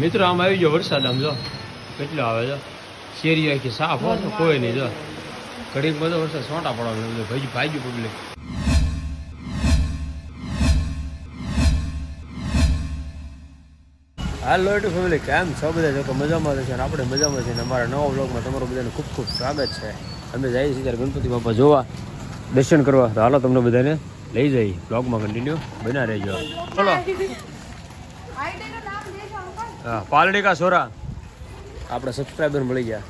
મિત્રો આમ આવી ગયો વરસાદ આમ જો. કેટલો આવે છે શેરી આખી સાફ હોય તો કોઈ નહીં જો. ઘડીક બધો વરસાદ સોટા પડવાનું ભાઈ ભાગ્યું પબ્લિક હાલો એટલું ફેમિલી કેમ છો બધા? જો કે મજામાં છે અને આપણે મજામાં છીએ અમારા નવા બ્લોગમાં તમારું બધાનું ખૂબ ખૂબ સ્વાગત છે. અમે જઈએ છીએ ત્યારે ગણપતિ બાપા જોવા દર્શન કરવા. તો હાલો તમને બધાને લઈ જઈએ. બ્લોગમાં કન્ટિન્યુ બના રહેજો. બોલો હા, પાલડી કા સોરા? આપણે સબસ્ક્રાઇબર મળી ગયા.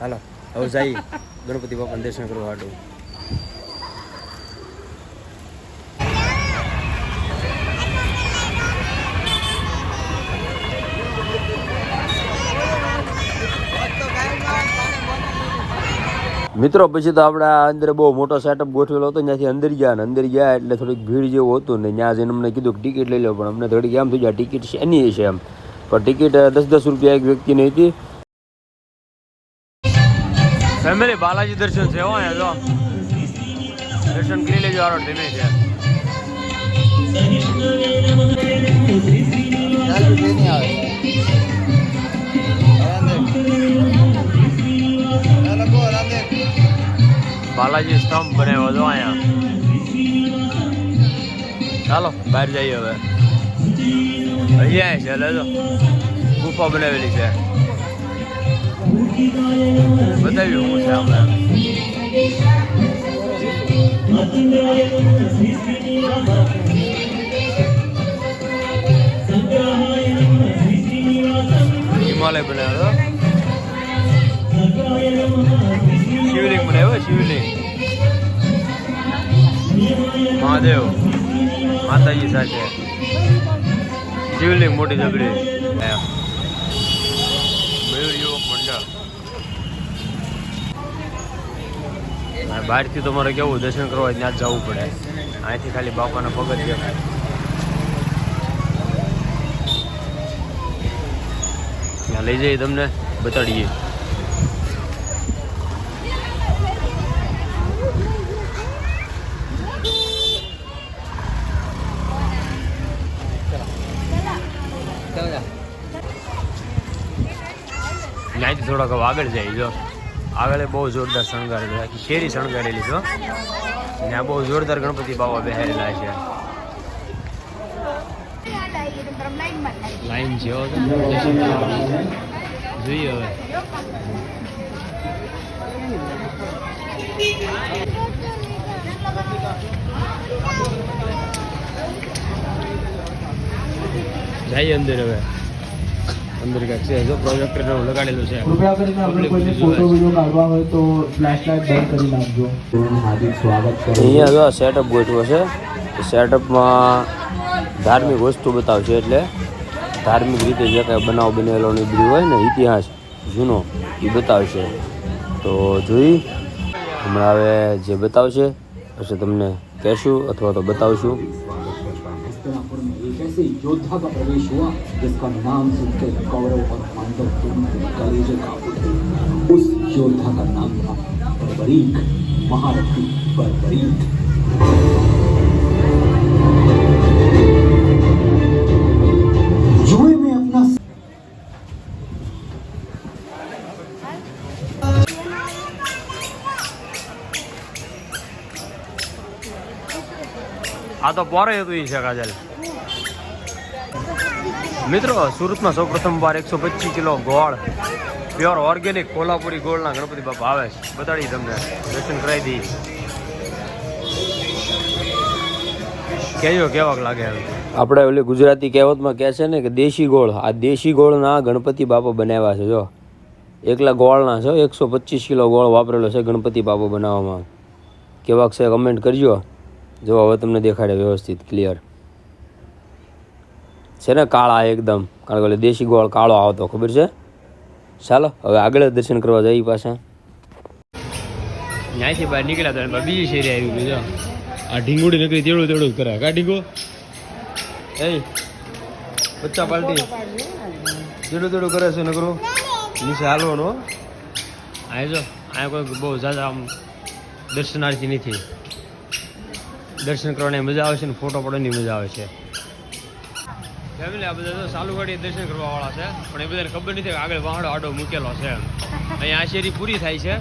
હાલો, હવે જઈ ગણપતિ બાપાને દર્શન કરવા હાટું મિત્રો પછી તો આપણે આ અંદર બહુ મોટો સેટઅપ ગોઠવેલો હતો. ત્યાંથી અંદર ગયા ને અંદર ગયા એટલે થોડીક ભીડ જેવું હતું ને ત્યાં જઈને અમને કીધું ટિકિટ લઈ લો પણ અમને થોડીક એમ થઈ જાય ટિકિટ છે એની છે એમ. પણ ટિકિટ દસ દસ રૂપિયા એક વ્યક્તિની હતી. ફેમિલી બાલાજી દર્શન છે હો અહીંયા જો. દર્શન કરી લેજો આરો ધીમે છે. બાલાજી સ્તંભ બનાવ્યો હતો અહીંયા. ચાલો, બહાર જઈએ હવે. અહીંયા છે લેજો ગુફા બનાવેલી છે. બતાવ્યું હું છે આપણે હિમાલય બનાવ્યો. શિવલિંગ બનાવ્યો શિવલિંગ. મહાદેવ, માતાજી સાથે. શિવલિંગ મોટી જબરી મયુર યુવક મંડળ. બહારથી કેવું દર્શન કરવા ત્યાં જ જવું પડે. અહીંથી ખાલી બાપાના દેખાય. ત્યાં લઈ જઈએ તમને, બતાડીએ. ત્યાંથી થોડાક આગળ જાય, જો આગળ બહુ જોરદાર શણગારેલું છે. શેરી શણગારેલી છે. ત્યાં બહુ જોરદાર ગણપતિ બાવા બેહારેલા છે લાઈન છે. જોઈએ હવે જઈએ અંદર હવે અહીંયા સેટઅપ ગોઠવો છે. સેટઅપમાં ધાર્મિક વસ્તુ બતાવશે એટલે ધાર્મિક રીતે જે કાંઈ બનાવ બનેલો ને હોય ને ઇતિહાસ જૂનો એ બતાવશે. તો જોઈ હમણાં હવે જે બતાવશે પછી તમને કહેશું અથવા તો બતાવશું. ऐसे योद्धा का प्रवेश हुआ जिसका नाम सुनकर कौरव और पांडव दोनों कलेजे काबू उस योद्धा का नाम था बरबरीक महारथी बरबरीक। जुए में अपना आता बरं येतो इशा काजाला મિત્રો, સુરતમાં સૌ પ્રથમ વાર એકસો પચીસ કિલો ગોળ. પ્યોર ઓર્ગેનિક કોલ્હાપુરી ગોળના ગણપતિ બાપા આવે છે. બતાડી તમને. દર્શન કરાવી દઈએ. કેજો, કેવાક લાગે આપણે ઓલી ગુજરાતી કહેવતમાં કહે છે ને કે દેશી ગોળ. આ દેશી ગોળના ગણપતિ બાપા બનાવ્યા છે, જો. એકલા ગોળના છે, એકસો પચીસ કિલો ગોળ વાપરેલો છે ગણપતિ બાપા બનાવવામાં. કેવાક છે કમેન્ટ કરજો. જો હવે તમને દેખાડે વ્યવસ્થિત ક્લિયર છે ને કાળા એકદમ. કારણ કે દેશી ગોળ કાળો આવતો ખબર છે? ચાલો હવે આગળ દર્શન કરવા જઈએ પાછા. ત્યાંથી બહાર નીકળ્યા હતા બીજી શેરી આવી ગઈ જો. આ ઢીંગુડી નકરી તેડું તેડું કરે. કા ઢીંગો? એ બચ્ચા પાલટી. તેડું તેડું કરે છે નકરું. નીચે હાલવાનો. આ જો આ કોઈ બહુ ઝાઝા આમ દર્શનાર્થી નથી. દર્શન કરવાની મજા આવે છે ને ફોટો પડવાની મજા આવે છે. ફેમિલી આ બધા ગાડી દર્શન કરવા વાળા છે. પણ એ બધાને ખબર નથી આગળ વાહડો આડો મૂકેલો છે અહીંયા આ શેરી પૂરી થાય છે.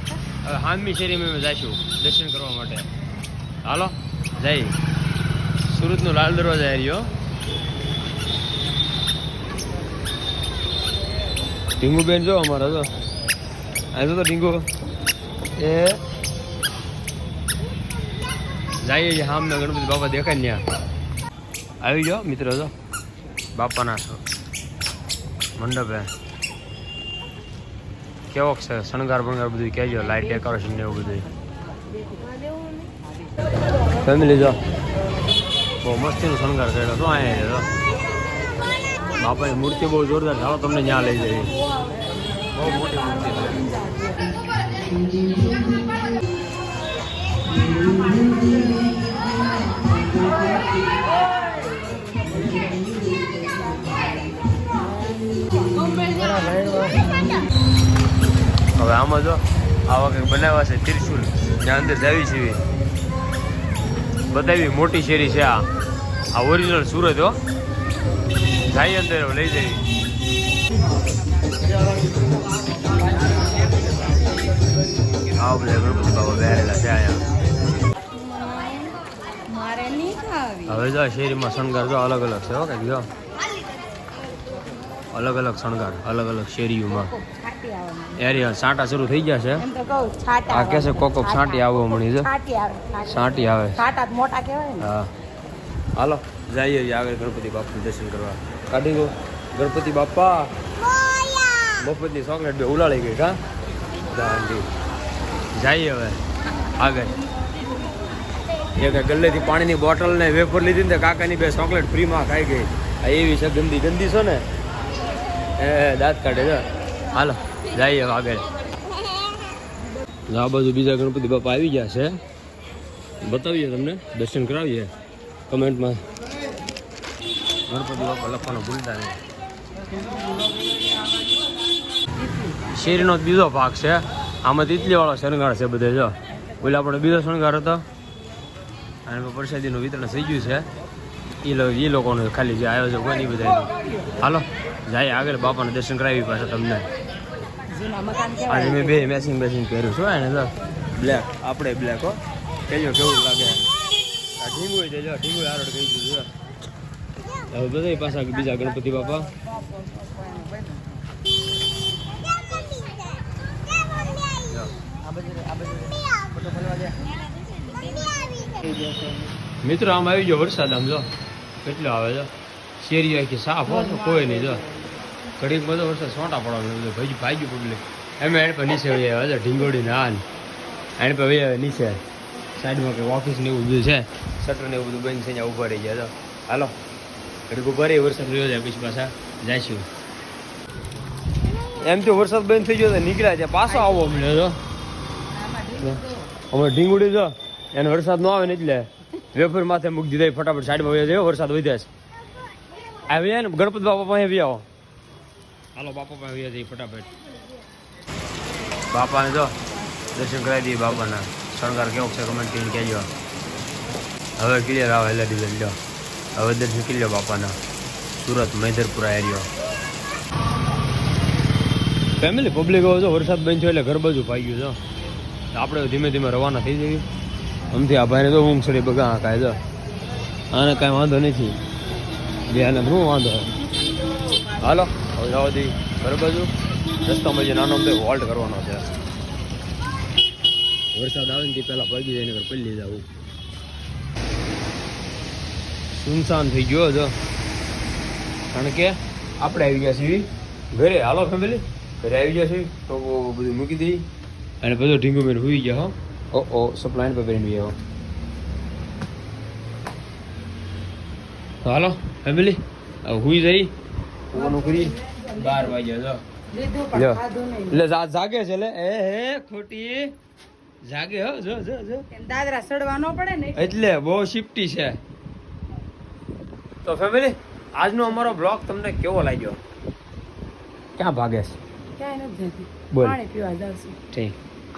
હવે હામી શેરીમાં અમે જઈશું દર્શન કરવા માટે. હાલો, જઈ. સુરતનો લાલ દરવાજા રહ્યો. ઢીંગુ બેન જો અમારા જો આ જો તો ઢીંગુ. એ. જઈએ સામને ગણપતિ બાપા દેખાય ત્યાં. આવી જાઓ મિત્રો, જો. બાપાના મંડપે. કેવો છે? શણગાર બણગાર બધું કહેજો લાઇટ ડેકોરેશન ને એવું બધું ફેમિલી જો બહુ મસ્તીનો શણગાર કર્યો તો અહીંયા બાપાની મૂર્તિ બહુ જોરદાર ચાલો તમને ત્યાં લઈ જઈએ. બહુ મોટી મૂર્તિ છે. હવે આમાં જો આવા કંઈક બનાવ્યા છે ત્રિશુલ ત્યાં અંદર જાવી છે એવી. બતાવી મોટી શેરી છે આ. આ ઓરિજિનલ સુરત હો. જાય અંદર લઈ જઈ આવો બધા ગણપતિ બાબા બેરેલા છે અહીંયા. હવે જો શેરીમાં શણગાર જો અલગ અલગ છે હો કંઈક જો. અલગ અલગ શણગાર અલગ અલગ શેરીઓમાં. આવે સાંટા શરૂ થઈ ગયા છે. એમ તો કહું છાટા આ કે છે કોક કોક છાંટી આવવા મળી છે. છાટી આવે છાટી. આવે. છાટા મોટા કહેવાય ને. હા. હાલો જઈએ આગળ ગણપતિ બાપનું દર્શન કરવા. કાઢી ગયો. ગણપતિ બાપા. મફતની ચોકલેટ બે ઉલાળી ગઈ કા દાંડી. જઈએ હવે. આગળ. એક ગલ્લેથી પાણીની બોટલ ને વેફર લીધી ને કાકાની બે ચોકલેટ ફ્રીમાં ખાઈ ગઈ. આ એવી છે ગંદી ગંદી છો ને? એ દાંત કાઢે છે. હાલો. જઈએ આગળ આ બાજુ બીજા ગણપતિ બાપા આવી ગયા છે. બતાવીએ તમને, દર્શન કરાવીએ કમેન્ટમાં. ગણપતિ બાપા લખવાનું ભૂલતા નહીં. શેરીનો બીજો ભાગ છે. આમાં તીતલીવાળો શણગાર છે બધે, જો. ઓલે આપણો બીજો શણગાર હતો. અને પ્રસાદીનું વિતરણ થઈ ગયું છે. એ એ લોકોનું ખાલી જે આયોજક હોય ને એ બધા હાલો જાય આગળ બાપાને દર્શન કરાવી પાછા તમને. જૂના આજે મેં બે મેચિંગ મેચિંગ કર્યું છું, એને તો બ્લેક આપણે બ્લેક હો. કહેજો કેવું લાગે? આ ઢીંગુ હોય છે, જો ઢીંગુ આરોડ કહી દીધું, જો. હવે બધા પાછા બીજા ગણપતિ બાપા. મિત્રો, આમ આવી ગયો વરસાદ, આમ જો. કેટલો આવે છે શેરી આખી સાફ હો તો કોઈ નહીં, જો. ઘડીક બધો વરસાદ સોટા પડવાનો ભાઈ ભાગ્યું પબ્લિક એમ એને પર નીચે છે ઢીંગોડી ના એને પર આવે નીચે. સાઈડમાં કંઈક ઓફિસ ને એવું બધું છે. શટર ને એવું બધું બંધ થઈને ઊભા રહી ગયા. તો હાલો. ઘડીક ઊભા રહી, વરસાદ રહ્યો છે પછી પાછા. જઈશું. એમ તો વરસાદ બંધ થઈ ગયો તો નીકળ્યા છે. પાછો આવો મળ્યો તો હમણાં ઢીંગુડી જો. એને વરસાદ ન આવે ને એટલે વેફર માથે મૂકી દીધા ફટાફટ સાઈડમાં વહી વરસાદ વધ્યા છે. આવ્યા ને ગણપત બાપા પાસે આવો. હાલો બાપા પાસે આવી જાય ફટાફટ. બાપાને જો દર્શન કરાવી દઈએ બાપાના. શણગાર કેવો છે કમેન્ટ કરીને કહેજો. હવે ક્લિયર આવે એટલે ડિઝાઇન લ્યો હવે દર્શન કરી લો બાપાના. સુરત મૈદરપુરા એરિયો ફેમિલી પબ્લિક હવે તો વરસાદ બન્યો થયો એટલે ઘર બાજુ પાઈ ગયું છે આપણે ધીમે ધીમે રવાના થઈ જઈએ. આમથી આ ભાઈને તો ઊંઘ સડી બગા કાંઈ જો. આને કાંઈ વાંધો નથી. બે આને શું વાંધો? હાલો, હવે દઈ ઘર બાજુ રસ્તામાં જે નાનો અમથો હોલ્ટ કરવાનો છે. વરસાદ આવે ને તે પહેલાં ભાગી જાય નગર પલ્લી જવું. સુનસાન થઈ ગયો હતો. કારણ કે આપણે આવી ગયા છીએ. ઘરે. હાલો ફેમિલી ઘરે આવી ગયા છીએ. તો બધું મૂકી દઈ અને બધો ઢીંગો મેર હુઈ ગયા, હો. ઓ ઓ સપ્લાયન પર પહેરીને ગયો હાલો ફેમિલી હુઈ જઈ ફોન વાગ્યા જો. એટલે જાગે છે એ હે ખોટી. જાગે હો જો જો જો. દાદરા સડવાનો પડે ને એટલે. બહુ શિફ્ટી છે. તો ફેમિલી આજનો અમારો બ્લોગ તમને કેવો લાગ્યો? ક્યાં ભાગે છે? ક્યાંય નથી જતી. પાણી પીવા જાઉં ઠીક.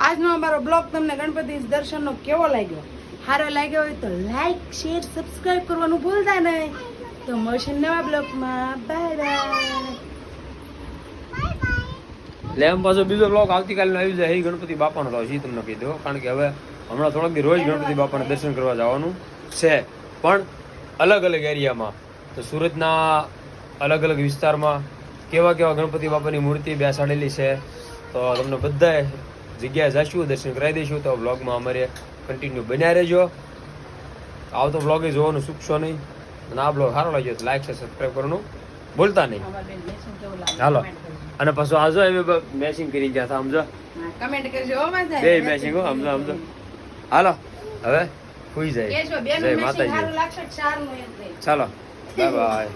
આજનો અમારો બ્લોગ તમને ગણપતિ દર્શનનો કેવો લાગ્યો? સારો લાગ્યો હોય તો લાઈક શેર સબસ્ક્રાઇબ કરવાનું ભૂલતા નહીં. તો મળશે નવા બ્લોગમાં. બાય બાય લે એમ પાછો બીજો બ્લોગ આવતીકાલે આવી જાય એ ગણપતિ બાપાનો તો હજી તમને કહી દો કારણ કે હવે હમણાં થોડાક દી રોજ ગણપતિ બાપાને દર્શન કરવા જવાનું છે. પણ અલગ અલગ એરિયામાં તો સુરતના અલગ અલગ વિસ્તારમાં કેવા કેવા ગણપતિ બાપાની મૂર્તિ બેસાડેલી છે તો તમને બધાએ જગ્યાએ જઈશું દર્શન કરાવી દઈશું. તો બ્લોગમાં અમારે કન્ટિન્યુ બન્યા રહેજો. આવતો બ્લોગે જોવાનું ચૂકશો નહીં. અને આ બ્લોગ સારો લાગ્યો તો લાઈક છે સબસ્ક્રાઈબ કરવાનું બોલતા નહીં. હાલો. અને પાછું આજો એમ મેચિંગ કરી ગયા હતા સમજો કમેન્ટ કરજો બે મેચિંગ હો સમજો સમજો હાલો હવે સુઈ જાય. જય માતાજી. ચાલો બાય બાય